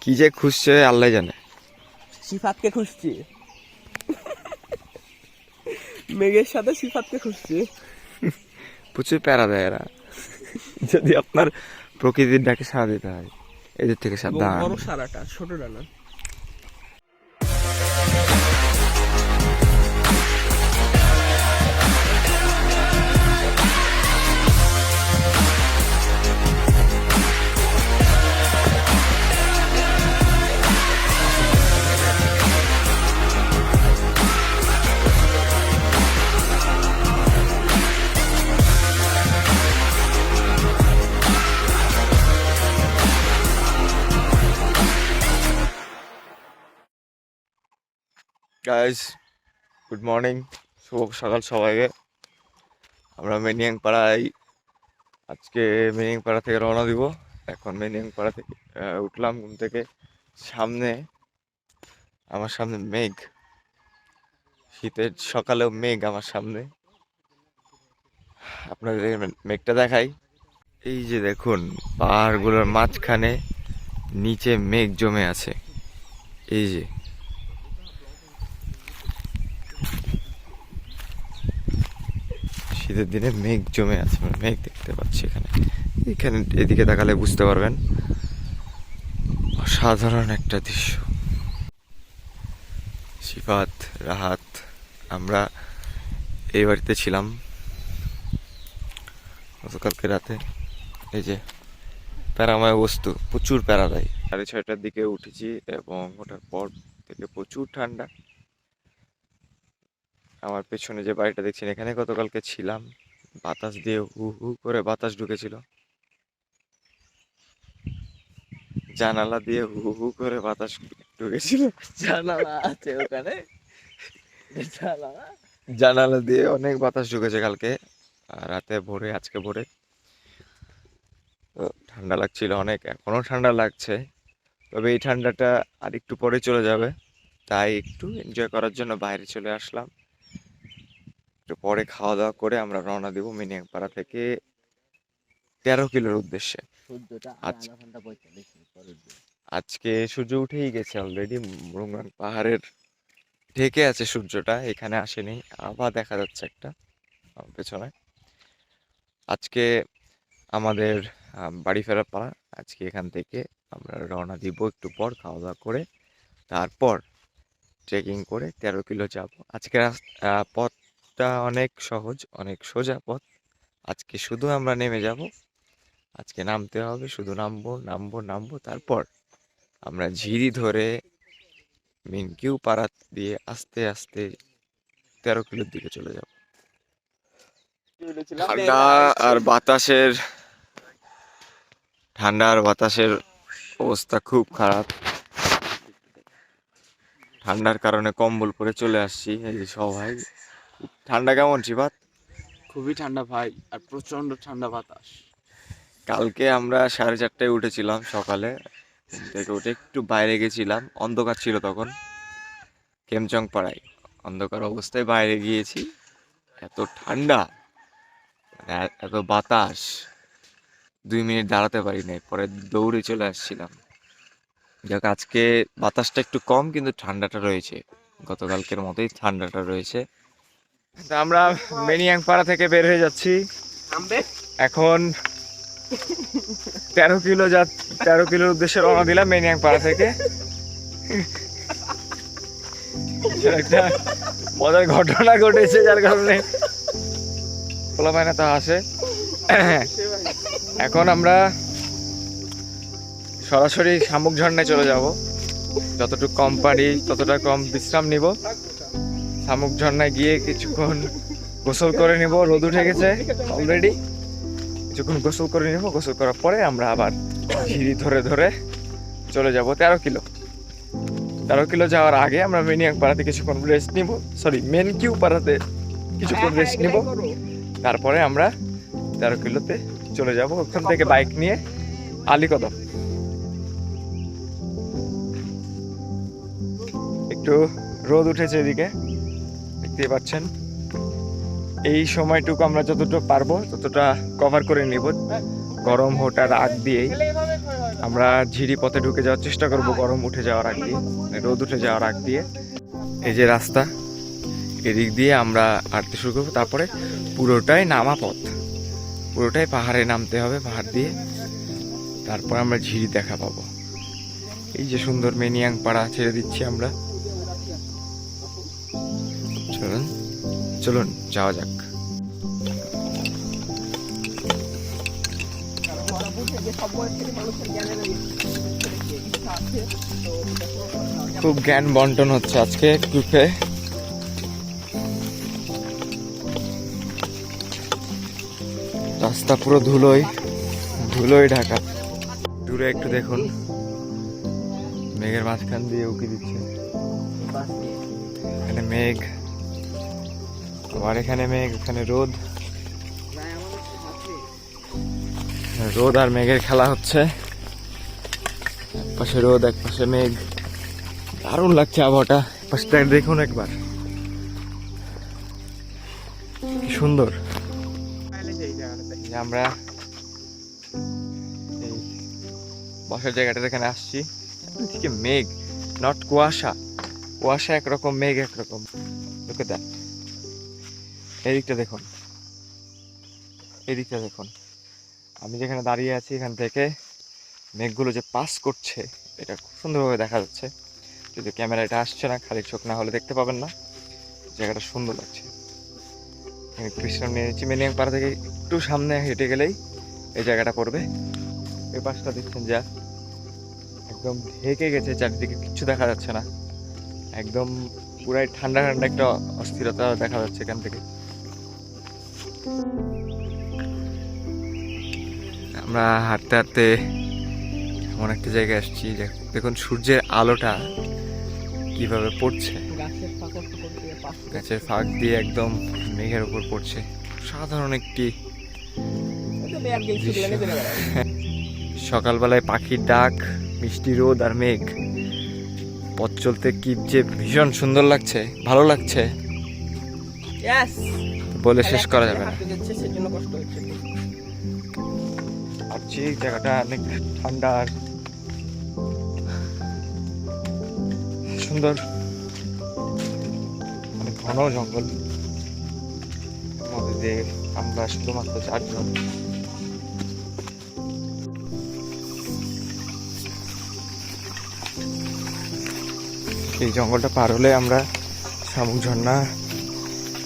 কি যে খুঁজছে আল্লাহ জানে। সিফাতকে খুঁজছি মেঘের সাথে সিফাতকে খুঁজছি প্রচুর প্যারা দেয় এরা। যদি আপনার প্রকৃতির ডাকে সাড়া দিতে হয় এদের থেকে সাবধান। বড় সারাটা ছোট না। গাইজ গুড মর্নিং শুভ সকাল সবাইকে। আমরা মেনিয়াং পাড়ায় আজকে মেনিয়াং পাড়া থেকে রওনা দিব। এখন মেনিয়াং পাড়া থেকে উঠলাম ঘুম থেকে। সামনে, আমার সামনে মেঘ। শীতের সকালেও মেঘ আমার সামনে। আপনাদের মেঘটা দেখাই। এই যে দেখুন, পাহাড়গুলোর মাঝখানে নিচে মেঘ জমে আছে। এই যে। শীতের দিনে মেঘ জমে আছে আমরা মেঘ দেখতে পাচ্ছি এখানে। এখানে এদিকে তাকালে বুঝতে পারবেন, অসাধারণ একটা দৃশ্য। সিফাত রাহাত, আমরা এই বাড়িতে ছিলাম। গতকালকে রাতে এই যে প্যারাময় বস্তু, প্রচুর প্যারা দেয় সাড়ে ছয়টার দিকে উঠেছি এবং ওঠার পর থেকে প্রচুর ঠান্ডা। আমার পেছনে যে বাড়িটা দেখছেন এখানে গতকালকে ছিলাম। বাতাস দিয়ে হু হু করে বাতাস ঢুকেছিল। জানালা দিয়ে হু হু করে বাতাস ঢুকেছিল। জানালা আছে ওখানে। জানালা। দিয়ে অনেক বাতাস ঢুকেছে কালকে আর রাতে ভোরে আজকে ভোরে। তো ঠান্ডা লাগছিল অনেক এখনও ঠান্ডা লাগছে। তবে এই ঠান্ডাটা আর একটু পরে চলে যাবে। তাই একটু এনজয় করার জন্য বাইরে চলে আসলাম। একটু পরে খাওয়া দাওয়া করে আমরা রওনা দেবো মিনিয়াংপাড়া থেকে তেরো কিলোর উদ্দেশ্যে। আজকে সূর্য উঠেই গেছে অলরেডি মুরুঙ্গান পাহাড়ের ঢেকে আছে সূর্যটা এখানে আসেনি আবার দেখা যাচ্ছে একটা পেছনে। আজকে আমাদের বাড়ি ফেরার পাড়া আজকে এখান থেকে আমরা রওনা দিব একটু পর খাওয়া দাওয়া করে তারপর ট্রেকিং করে তেরো কিলো যাব। আজকে আহ, পথটা অনেক সহজ অনেক সোজা পথ। আজকে শুধু আমরা নেমে যাব। আজকে নামতে হবে শুধু নামবো নামবো নামবো তারপর আমরা ঝিরি ধরে মিনকিউ পাড়া দিয়ে আস্তে আস্তে তেরো কিলোর দিকে চলে যাব। ঠান্ডা আর বাতাসের ঠান্ডা আর বাতাসের অবস্থা খুব খারাপ। ঠান্ডার কারণে কম্বল পরে চলে আসছি এই যে সবাই। ঠান্ডা কেমন চিবাত খুবই ঠান্ডা ভাই আর প্রচণ্ড ঠান্ডা বাতাস। কালকে আমরা সাড়ে চারটায় উঠেছিলাম সকালে ঘুম থেকে উঠে একটু বাইরে গেছিলাম অন্ধকার ছিল তখন কেমচং পাড়ায় অন্ধকার অবস্থায় বাইরে গিয়েছি এত ঠান্ডা মানে এত বাতাস দুই মিনিট দাঁড়াতে পারি নাই পরে দৌড়ে চলে আসছিলাম। যাক আজকে বাতাসটা একটু কম কিন্তু ঠান্ডাটা রয়েছে। গতকালকের মতোই ঠান্ডাটা রয়েছে। আমরা মেনিয়াং পাড়া থেকে বের হয়ে যাচ্ছি। এখন তেরো কিলো যা তেরো কিলোর উদ্দেশ্যে রওনা দিলাম মেনিয়াং পাড়া থেকে একটা মজার ঘটনা ঘটেছে যার কারণে খোলা পায় না তা আসে এখন আমরা সরাসরি শামুক ঝর্ণায় চলে যাব। যতটুকু কম পারি ততটা কম বিশ্রাম নিব। শামুক ঝর্ণায় গিয়ে কিছুক্ষণ গোসল করে নিব। রোদ উঠে গেছে অলরেডি কিছুক্ষণ গোসল করে নেব। গোসল করার পরে আমরা আবার সিঁড়ি ধরে ধরে চলে যাব তেরো কিলো। তেরো কিলো যাওয়ার আগে আমরা মেনিয়াং পাড়াতে কিছুক্ষণ রেস্ট নিব। সরি মেন কিউ পাড়াতে কিছুক্ষণ রেস্ট নিব। তারপরে আমরা তেরো কিলোতে চলে যাব। ওখান থেকে বাইক নিয়ে আলিকদম। একটু রোদ উঠেছে এদিকে। দেখতেই পাচ্ছেন। এই সময়টুকু আমরা যতটুকু পারব ততটা কভার করে নিব। গরম হোটার আগ দিয়েই আমরা ঝিরি পথে ঢুকে যাওয়ার চেষ্টা করব গরম উঠে যাওয়ার আগ দিয়ে, রোদ উঠে যাওয়ার আগ দিয়ে। এই যে রাস্তা, এদিক দিয়ে আমরা হাঁটতে শুরু করব। তারপরে পুরোটাই নামা পথ। পুরোটাই পাহাড়ে নামতে হবে, পাহাড় দিয়ে। তারপর আমরা ঝিরি দেখা পাবো। এই যে সুন্দর মেনিয়াং পাড়া ছেড়ে দিচ্ছি আমরা। চলুন চলুন, যাওয়া যাক। খুব জ্ঞান বন্টন হচ্ছে আজকে গ্রুপে রাস্তা পুরো ধুলোয় ধুলোয় ঢাকা। দূরে একটু দেখুন। মেঘের মাঝখান দিয়ে উকি দিচ্ছে। মেঘ। আবার এখানে মেঘ, এখানে রোদ। রোদ আর মেঘের খেলা হচ্ছে। এক পাশে রোদ এক পাশে মেঘ। দারুণ লাগছে আবহাওয়াটা। পাশটা দেখুন একবার। কি সুন্দর। আমরা বসার জায়গাটা এখানে আসছি। মেঘ নট কুয়াশা। কুয়াশা একরকম, মেঘ একরকম। লোকে দেখ এদিকটা দেখুন। এদিকটা দেখুন। আমি যেখানে দাঁড়িয়ে আছি এখান থেকে মেঘগুলো যে পাস করছে, এটা খুব সুন্দরভাবে দেখা যাচ্ছে। যদি ক্যামেরা এটা আসছে না, খালি চোখ না হলে দেখতে পাবেন না। জায়গাটা সুন্দর লাগছে। একটু বিশ্রাম নিয়ে নিচ্ছি। পাড়া থেকে একটু সামনে হেঁটে গেলেই এই জায়গাটা পড়বে। এই পাশটা দেখছেন যা। একদম ঢেকে গেছে, চারিদিকে কিচ্ছু দেখা যাচ্ছে না। একদম পুরাই ঠান্ডা ঠান্ডা একটা অস্থিরতা দেখা যাচ্ছে এখান থেকে। আমরা হাঁটতে হাঁটতে এমন একটা জায়গায় আসছি দেখুন সূর্যের আলোটা কীভাবে পড়ছে। গাছের ফাঁক দিয়ে একদম মেঘের উপর পড়ছে। সাধারণ একটি সকালবেলায় পাখির ডাক মিষ্টি রোদ আর মেঘ। পথ চলতে কি যে ভীষণ সুন্দর লাগছে ভালো লাগছে। বলে শেষ করা যাবে না। সেজন্য কষ্ট হচ্ছে। ভাবছি জায়গাটা অনেক ঠান্ডা আর সুন্দর অনেক ঘন জঙ্গল। মধ্যে দিয়ে আমরা শুধুমাত্র চারজন। এই জঙ্গলটা পার হলে আমরা শামুক ঝর্ণা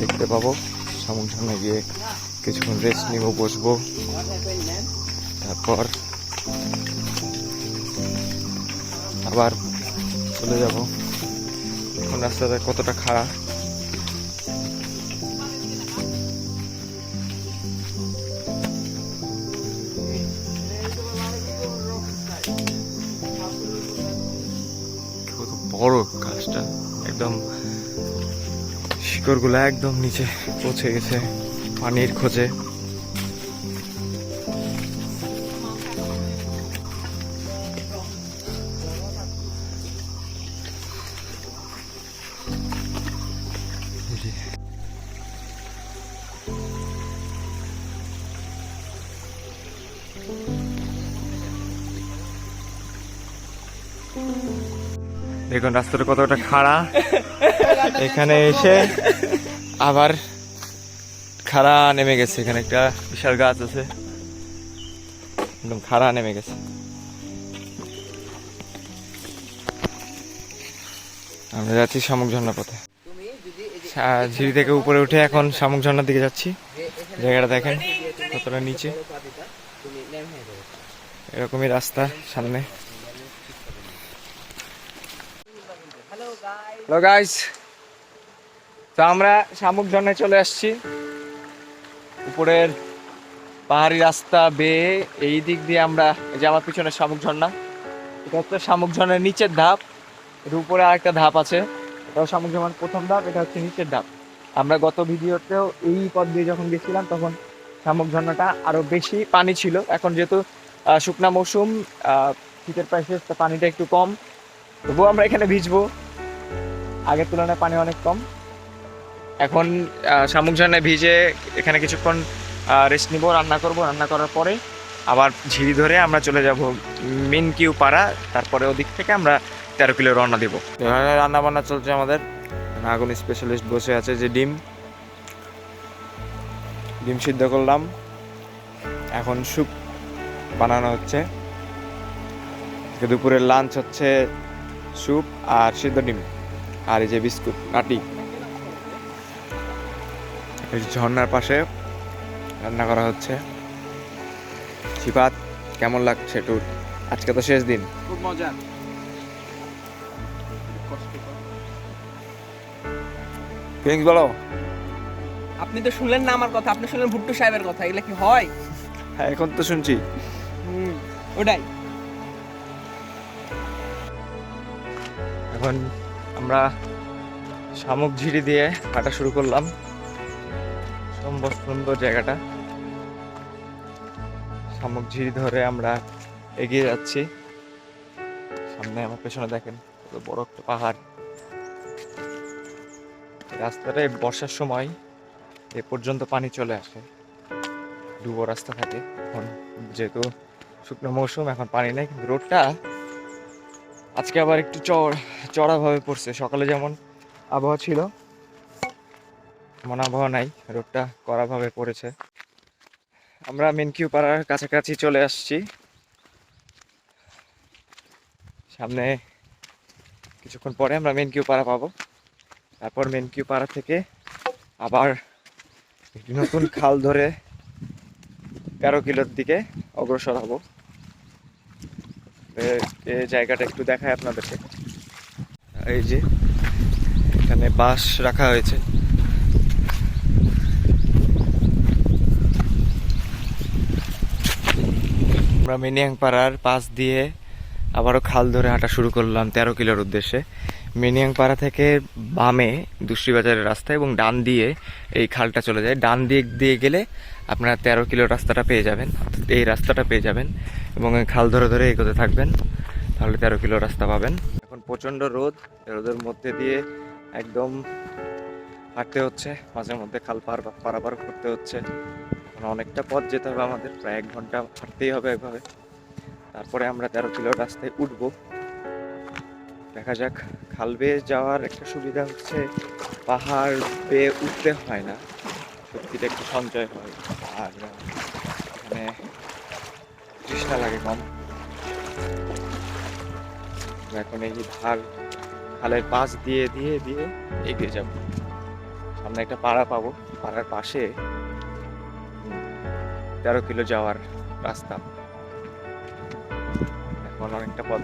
দেখতে পাবো। শামুক ঝর্ণা গিয়ে কিছুক্ষণ রেস্ট নিব, বসবো। তারপর আবার চলে যাব। এখন রাস্তাটা কতটা খারাপ বড় গাছটা। একদম শিকড়গুলো একদম নিচে। পৌঁছে গেছে পানির খোঁজে। দেখুন রাস্তাটা কতটা খাড়া। এখানে এসে আবার খাড়া নেমে গেছে, এখানে একটা বিশাল গাছ আছে। একদম খাড়া নেমে গেছে। আমরা যাচ্ছি শামুক ঝর্ণা পথে। ঝিরি থেকে উপরে উঠে এখন শামুক ঝর্ণার দিকে যাচ্ছি। জায়গাটা দেখেন, কতটা নিচে। এরকমই রাস্তা সামনে। হ্যালো গাইস তো আমরা শামুক ঝর্ণায় চলে আসছি। উপরের পাহাড়ি রাস্তা বেয়ে এই দিক দিয়ে আমরা যে আমার পিছনে শামুক ঝর্ণা, এটা হচ্ছে শামুক ঝর্ণার নিচের ধাপ, এর উপরে আরেকটা ধাপ আছে, এটাও শামুক ঝর্ণার প্রথম ধাপ, এটা হচ্ছে নিচের ধাপ। আমরা গত ভিডিওতেও এই পথ দিয়ে যখন গেছিলাম, তখন শামুক ঝর্ণাটা আরও বেশি পানি ছিল। এখন যেহেতু শুকনা মৌসুম শীতের প্রায় পানিটা একটু কম। তবুও আমরা এখানে ভিজবো। আগের তুলনায় পানি অনেক কম। এখন শামুক ঝর্ণায় ভিজে এখানে কিছুক্ষণ রেস্ট নিব, রান্না করব। রান্না করার পরে আবার ঝিরি ধরে আমরা চলে যাব মিনকিউ পাড়া, তারপরে ওদিক থেকে আমরা তেরো কিলো রওনা দিব। রান্না বান্না চলছে আমাদের। আগুন স্পেশালিস্ট বসে আছে যে ডিম। ডিম সিদ্ধ করলাম। এখন স্যুপ বানানো হচ্ছে। দুপুরের লাঞ্চ হচ্ছে স্যুপ আর সিদ্ধ ডিম। আর এই যে বিস্কুট, কাটি। ঝর্ণার পাশে রান্না করা হচ্ছে। শিপাত কেমন লাগছে ট্যুর আজকে তো শেষ দিন। খুব মজা। ফিলিংস বলো। আপনি তো শুনলেন না আমার কথা আপনি শুনলেন ভুট্টু সাহেবের কথা এগুলো কি হয়? হ্যাঁ এখন তো শুনছি। হুম ওটাই। এখন আমরা শামুক ঝিরি দিয়ে হাঁটা শুরু করলাম। সম্ভব সুন্দর জায়গাটা। শামুক ঝিরি ধরে আমরা এগিয়ে যাচ্ছি। সামনে আমার পেছনে দেখেন, কত বড় একটা পাহাড়। রাস্তাটা বর্ষার সময় এ পর্যন্ত পানি চলে আসে। ডুবো রাস্তা থাকে। এখন যেহেতু শুকনো মৌসুম, এখন পানি নেই, কিন্তু রোডটা আজকে আবার একটু চড়, চড়াভাবে পড়ছে। সকালে যেমন আবহাওয়া ছিল এমন আবহাওয়া নাই, রোডটা কড়াভাবে পড়েছে। আমরা মিনকিউ পাড়ার কাছাকাছি চলে আসছি। সামনে কিছুক্ষণ পরে আমরা মেনকিউ পাড়া পাবো। তারপর মেনকিউ পাড়া থেকে আবার একটি নতুন খাল ধরে তেরো কিলোর দিকে অগ্রসর হব। এই জায়গাটা একটু দেখায় আপনাদেরকে। এই যে, এখানে বাঁশ রাখা হয়েছে। আমরা মিনিয়াং পাড়ার পাশ দিয়ে আবারও খাল ধরে হাঁটা শুরু করলাম তেরো কিলোর উদ্দেশ্যে। মিনিয়াং পাড়া থেকে বামে দুশ্রী বাজারের রাস্তা এবং ডান দিয়ে এই খালটা চলে যায়। ডান দিক দিয়ে গেলে আপনারা তেরো কিলো রাস্তাটা পেয়ে যাবেন। এই রাস্তাটা পেয়ে যাবেন এবং খাল ধরে ধরে এগোতে থাকবেন। তাহলে তেরো কিলো রাস্তা পাবেন। এখন প্রচণ্ড রোদ। রোদের মধ্যে দিয়ে একদম হাঁটতে হচ্ছে। মাঝে মধ্যে খাল পার পারাপার করতে হচ্ছে। অনেকটা পথ যেতে হবে আমাদের, প্রায় এক ঘণ্টা হাঁটতেই হবে এভাবে তারপরে আমরা তেরো কিলো রাস্তায় উঠবো। দেখা যাক, খাল বেয়ে যাওয়ার একটা সুবিধা হচ্ছে, পাহাড় বেয়ে উঠতে হয় না। শক্তিটা একটু সঞ্চয় হয়। আর এখানে তৃষ্ণা লাগে কম। এখন এই ধার, খালের পাশ দিয়ে দিয়ে দিয়ে এগিয়ে যাব। সামনে একটা পাড়া পাবো। পাড়ার পাশে তেরো কিলো যাওয়ার রাস্তা। এখন অনেকটা পথ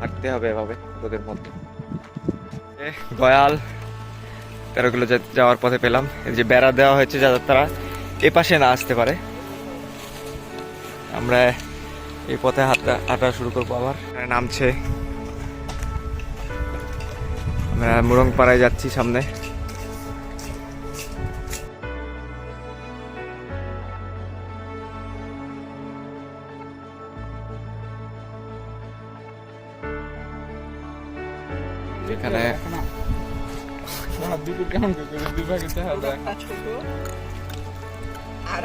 হাঁটতে হবে এভাবে রোদের মধ্যে। গয়াল, তেরো কিলো যাওয়ার পথে পেলাম। এই যে বেড়া দেওয়া হয়েছে যাতে তারা এ পাশে না আসতে পারে। আমরা এই পথে হাঁটা হাঁটা শুরু করব আবার। নামছে। আমরা মুরংপাড়ায় যাচ্ছি সামনে।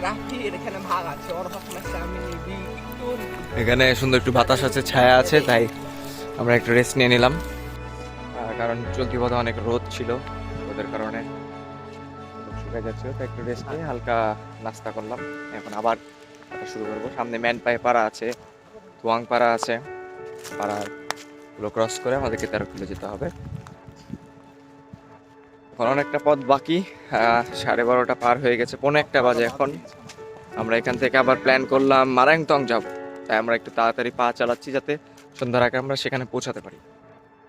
রাত্রির এখানে সুন্দর একটু বাতাস আছে, ছায়া আছে, তাই আমরা একটু রেস্ট নিয়ে নিলাম। কারণ চলতি পথে অনেক রোদ ছিল, রোদের কারণে শুকায় যাচ্ছিল, তাই একটু রেস্ট নিয়ে হালকা নাস্তা করলাম। এখন আবার শুরু করব। সামনে ম্যান পায়ে পাড়া আছে তুয়াং পাড়া আছে পাড়াগুলো ক্রস করে আমাদেরকে তেরো কিলো যেতে হবে। এখন অনেকটা পথ বাকি সাড়ে বারোটা পার হয়ে গেছে পনেরো একটা বাজে এখন। আমরা এখান থেকে আবার প্ল্যান করলাম মারাংতং যাব। তাই আমরা একটু তাড়াতাড়ি পা চালাচ্ছি যাতে সন্ধ্যার আগে আমরা সেখানে পৌঁছাতে পারি।